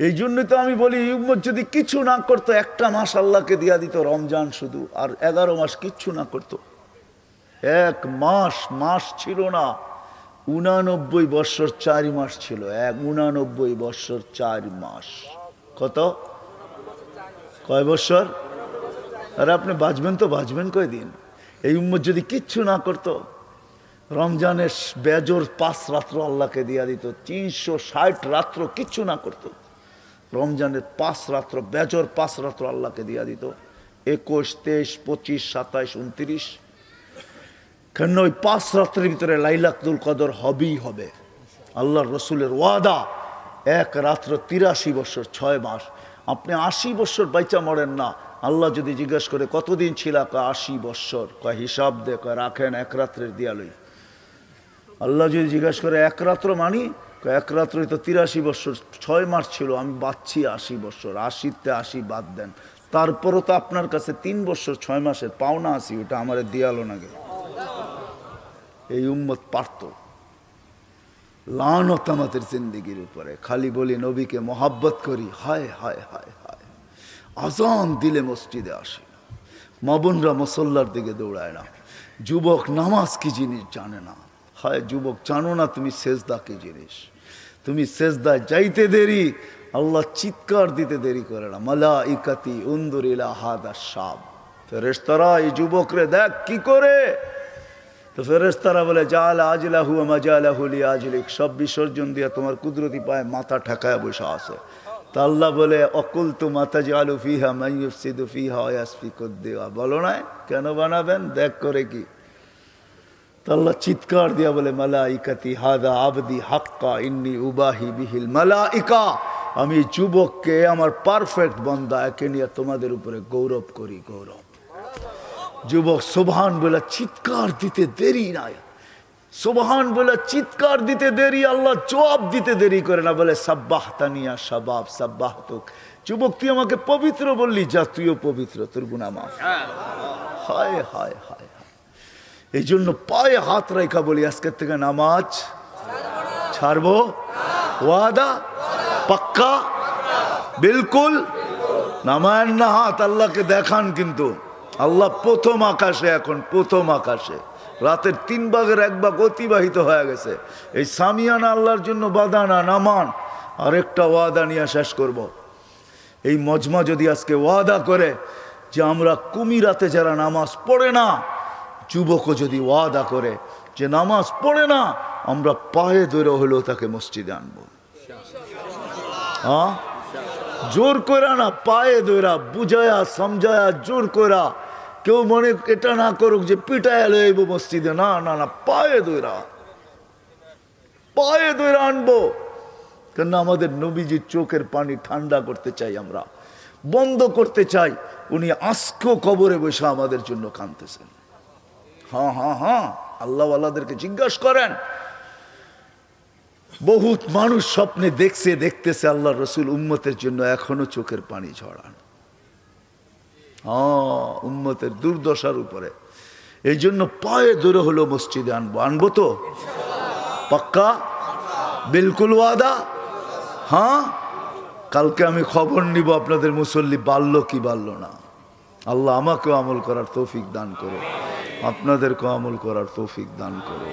এই জন্য তো আমি বলি উম্মত যদি কিছু না করতো, একটা মাস আল্লাহকে দিয়া দিত, রমজান শুধু, আর এগারো মাস কিচ্ছু না করতো। এক মাস মাস ছিল না, উনানব্বই বৎসর চার মাস ছিল, এক উনানব্বই বৎসর চার মাস। কত? কয় বৎসর? আরে আপনি বাঁচবেন তো, বাঁচবেন কয়দিন? এই উম্মত যদি কিচ্ছু না করতো, রমজানের বেজর পাঁচ রাত্র আল্লাহকে দিয়া দিত, তিনশো ষাট রাত্র কিচ্ছু না করতো। রমজানের পাঁচ রাত্র, বেজর পাঁচ রাত্র আল্লাহকে দিয়া দিত। একুশ, তেইশ, পঁচিশ, সাতাইশ, উনত্রিশ। কেন ওই পাঁচ রাত্রের ভিতরে লাইলাতুল কদর হবেই হবে। আল্লাহর রসুলের ওয়াদা, এক রাত্র তিরাশি বছর, ছয় মাস। আপনি আশি বছর বাইচা মরেন না। আল্লাহ যদি জিজ্ঞেস করে, কতদিন ছিল? কয় আশি বৎসর কয় হিসাব দে। কয় রাখেন এক রাত্রের দিয়ালই। আল্লাহ যদি জিজ্ঞেস করে, এক রাত্র মানি? এক রাত্রই তো তিরাশি বছর, ছয় মাস ছিল, আমি বাচ্ছি আশি বছর, আশিতে আশি বাদ দেন। তারপরও তো আপনার কাছে তিন বছর, ছয় মাসের পাওনা আসি ওটা আমার দিয়ালো না গে এই উম্মত পারত। লানত আমাদের জিন্দিগির উপরে। খালি বলি, নবীকে মোহাব্বত করি, হায় হায় হায় হায়। আজান দিলে মসজিদে আসে মা মুসল্লার দিকে দৌড়ায় না। যুবক নামাজ কি জিনিস জানে না। হায়, যুবক, জানো না তুমি সেজদা কি জিনিস? তুমি সেজদায় যাইতে দেরি, আল্লাহ চিৎকার দিতে দেরি করে না। মালা ইকাতি উন্দুরিলা হাদা সাব ফেরেশতারা, এই যুবকরে দেখ কি করে? তো ফেরেস্তারা বলে, জাল আজলাহু মাজালাহুলি আজলিক। সব বিসর্জন দিয়ে তোমার কুদরতি পায়ে মাথা ঠেকায় বসে আছে। তা আল্লাহ বলে অকুল তো মাথা জালু ফিহা মাইয়ুফসিদু ফিহা ওয়াসফি দেওয়া বলো না কেন বানাবেন? দেখ করে কি। তা আল্লাহ চিৎকার দিয়া বলে মালাইকাতি হাদা আবদি হাক্কা ইন্নি উবাহি বিহিল মালাইকা। আমি যুবককে আমার পারফেক্ট বন্দা একে নিয়ে তোমাদের উপরে গৌরব করি গৌরব। যুবক সোভান বলে চিৎকার দিতে দেরি নাই। সোভান বলে চিৎকার দিতে দেরি আল্লাহ জবাব দিতে দেরি করে না। বলে সাব্বাহ তানিয়া সাবাব সাব্বাহ তুক যুবক তুই আমাকে পবিত্র বললি যা তুইও পবিত্র তোর গুণা মাফ। হায় হায় হায় হায়। এই জন্য পায়ে হাত রেখা বলি, আজকের থেকে নামাজ ছাড়বো। ওয়াদা? পাক্কা? বিলকুল? নামায়ের না হাত, আল্লাহকে দেখান কিন্তু। আল্লাহ প্রথম আকাশে, এখন প্রথম আকাশে। রাতের তিন ভাগের এক ভাগ অতিবাহিত হয়ে গেছে। এই সামিয়ানা আল্লাহর জন্য বাদানা, নামান। আরেকটা ওয়াদা নিয়ে শেষ করব। এই মজমা যদি আজকে ওয়াদা করে যে আমরা কুমিরাতে যারা নামাজ পড়ে না যুবকও যদি ওয়াদা করে যে নামাজ পড়ে না, আমরা পায়ে ধরে হলেও তাকে মসজিদে আনব। হ্যাঁ? জোর করা না, পায়ে দইরা বুঝায়া, সমঝায়া, জোর করা কেউ মনে, এটা না করুক যে পিটায় লইব মসজিদে। না না না, পায়ে দইরা পায়ে দইরা আনব। কেন আমাদের নবীজির চোখের পানি ঠান্ডা করতে চাই আমরা, বন্ধ করতে চাই। উনি আজকেও কবরে বসে আমাদের জন্য কাঁদতেছেন। হ্যাঁ হ্যাঁ হ্যাঁ আল্লাহওয়ালাদেরকে জিজ্ঞাসা করেন। বহুত মানুষ স্বপ্নে দেখছে, দেখতেছে আল্লাহ রসুল উম্মতের জন্য এখনও চোখের পানি ঝরান। হ্যাঁ উম্মতের দুর্দশার উপরে। এই জন্য পায়ে দূরে হলো মসজিদে আনব। আনব তো? পাক্কা? বিলকুল ওয়াদা? হ্যাঁ? কালকে আমি খবর নিব আপনাদের মুসল্লি বাড়লো কি বাড়লো না। আল্লাহ আমাকেও আমল করার তৌফিক দান করো আপনাদেরকেও আমল করার তৌফিক দান করো